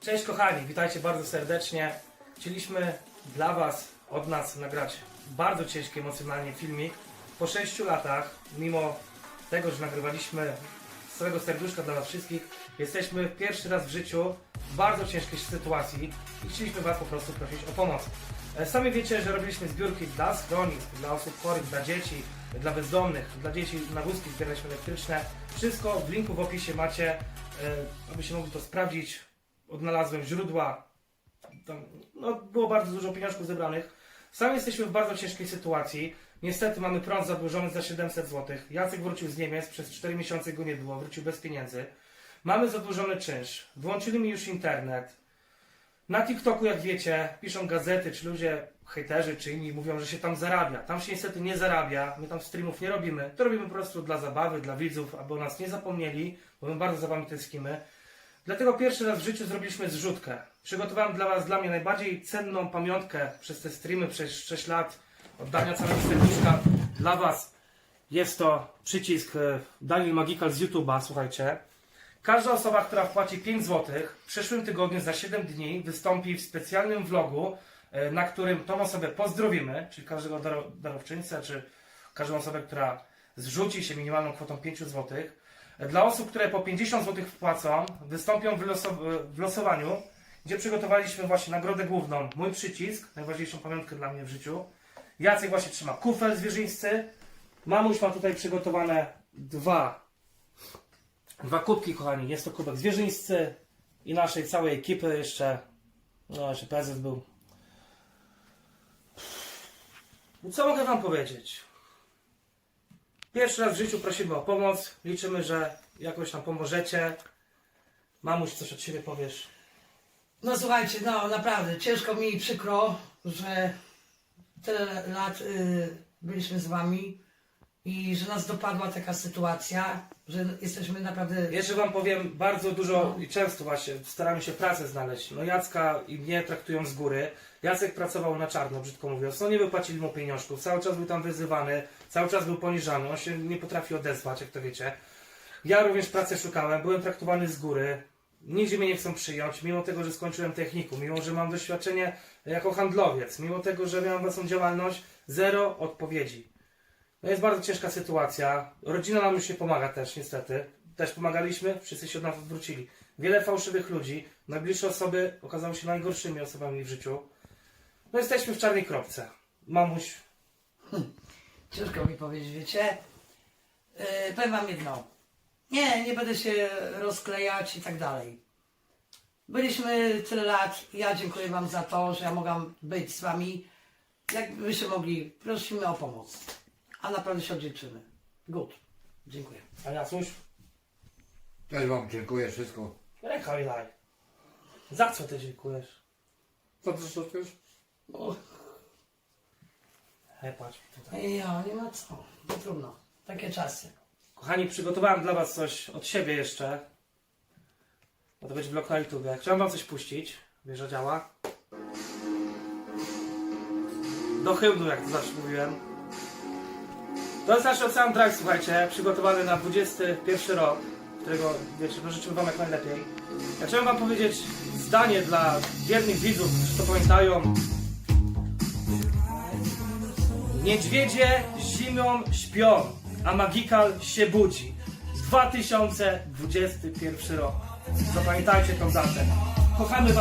Cześć kochani, witajcie bardzo serdecznie. Chcieliśmy dla Was, od nas nagrać bardzo ciężki emocjonalnie filmik. Po 6 latach, mimo tego, że nagrywaliśmy z całego serduszka dla Was wszystkich, jesteśmy pierwszy raz w życiu w bardzo ciężkiej sytuacji i chcieliśmy Was po prostu prosić o pomoc. E, Sami wiecie, że robiliśmy zbiórki dla schronisk, dla osób chorych, dla dzieci, dla bezdomnych, dla dzieci na wózki zbieraliśmy elektryczne. Wszystko w linku w opisie macie, e, abyście mogli to sprawdzić. Odnalazłem źródła. Tam, no, było bardzo dużo pieniążków zebranych. Sami jesteśmy w bardzo ciężkiej sytuacji. Niestety mamy prąd zadłużony za 700 zł. Jacek wrócił z Niemiec, przez 4 miesiące go nie było, wrócił bez pieniędzy. Mamy zadłużony czynsz. Włączyli mi już internet. Na TikToku, jak wiecie, piszą gazety, czy ludzie, hejterzy, czy inni mówią, że się tam zarabia. Tam się niestety nie zarabia. My tam streamów nie robimy. To robimy po prostu dla zabawy, dla widzów, aby o nas nie zapomnieli, bo my bardzo za wami tęsknimy. Dlatego pierwszy raz w życiu zrobiliśmy zrzutkę. Przygotowałem dla Was, dla mnie najbardziej cenną pamiątkę przez te streamy, przez 6 lat oddania całego serduszka dla Was. Jest to przycisk e, Daniel Magical z YouTube'a, słuchajcie. Każda osoba, która wpłaci 5 zł w przyszłym tygodniu za 7 dni wystąpi w specjalnym vlogu, e, na którym tą osobę pozdrowimy, czyli każdego daro- darowczyńcę, czy każdą osobę, która zrzuci się minimalną kwotą 5 zł. Dla osób, które po 50 zł wpłacą, wystąpią w, losow- w losowaniu, gdzie przygotowaliśmy właśnie nagrodę główną, mój przycisk, najważniejszą pamiątkę dla mnie w życiu. Jacek właśnie trzyma kufel zwierzyńscy. Mamuś ma tutaj przygotowane dwa, dwa kubki, kochani. Jest to kubek zwierzyńscy i naszej całej ekipy jeszcze, no jeszcze prezes był. Co mogę Wam powiedzieć? Pierwszy raz w życiu prosimy o pomoc. Liczymy, że jakoś nam pomożecie. Mamuś, coś od siebie powiesz. No słuchajcie, no naprawdę, ciężko mi i przykro, że tyle lat y, byliśmy z wami i że nas dopadła taka sytuacja, że jesteśmy naprawdę... Jeszcze Wam powiem, bardzo dużo i często właśnie staramy się pracę znaleźć. No Jacka i mnie traktują z góry. Jacek pracował na czarno, brzydko mówiąc. No nie wypłacili mu pieniążków. Cały czas był tam wyzywany, cały czas był poniżany. On się nie potrafi odezwać, jak to wiecie. Ja również pracę szukałem, byłem traktowany z góry. Nigdzie mnie nie chcą przyjąć, mimo tego, że skończyłem technikum, mimo że mam doświadczenie jako handlowiec, mimo tego, że miałem własną działalność, zero odpowiedzi. No jest bardzo ciężka sytuacja. Rodzina nam już nie pomaga też, niestety. Też pomagaliśmy, wszyscy się od nas odwrócili. Wiele fałszywych ludzi, najbliższe osoby okazały się najgorszymi osobami w życiu. No jesteśmy w czarnej kropce. Mamuś, Ciężko mi powiedzieć, wiecie. Yy, powiem wam jedno. Nie, nie będę się rozklejać i tak dalej. Byliśmy tyle lat ja dziękuję wam za to, że ja mogłam być z wami. Jakbyście mogli, prosimy o pomoc. A naprawdę się oddzięczymy. Good. Dziękuję. a Jacuś, Też wam dziękuję wszystko. ręka mi daj. Za co ty dziękujesz? Co ty szukujesz? O, Hej, patrz tutaj. ja, nie ma co. No trudno. Takie czasy. Kochani, przygotowałem dla was coś od siebie jeszcze. Bo to będzie vlog na YouTube. Chciałem wam coś puścić. Wiesz, że działa. Do hymnu, jak to zawsze mówiłem. To jest nasz Drive, słuchajcie, przygotowany na 21 rok, którego, wiecie, no życzymy wam jak najlepiej. Ja chciałem wam powiedzieć zdanie dla wiernych widzów, którzy to pamiętają. Niedźwiedzie zimą śpią, a Magical się budzi. 2021 rok. Zapamiętajcie tą datę. Kochamy Was